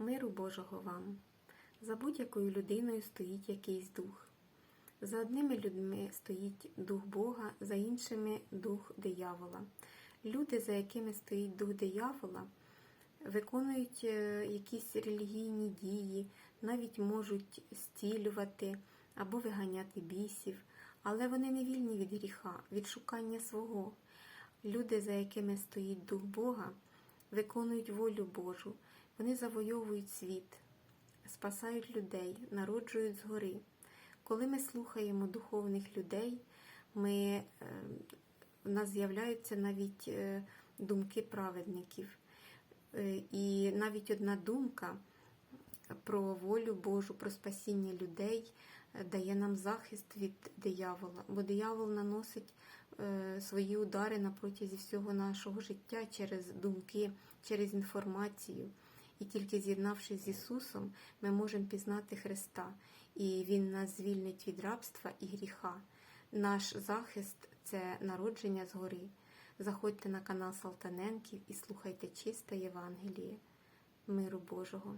Миру Божого вам. За будь-якою людиною стоїть якийсь дух. За одними людьми стоїть дух Бога, за іншими дух диявола. Люди, за якими стоїть дух диявола, виконують е, якісь релігійні дії, навіть можуть зцілювати або виганяти бісів, але вони не вільні від гріха, від шукання свого. Люди, за якими стоїть дух Бога, виконують волю Божу, вони завойовують світ, спасають людей, народжують згори. Коли ми слухаємо духовних людей, ми, е, в нас з'являються навіть е, думки праведників. Е, І навіть одна думка про волю Божу, про спасіння людей дає нам захист від диявола, бо диявол наносить свої удари на протязі всього нашого життя через думки, через інформацію. І тільки з'єднавшись з Ісусом, ми можемо пізнати Христа, і Він нас звільнить від рабства і гріха. Наш захист це народження згори. Заходьте на канал Салтаненків і слухайте чисте Євангеліє. Миру Божого.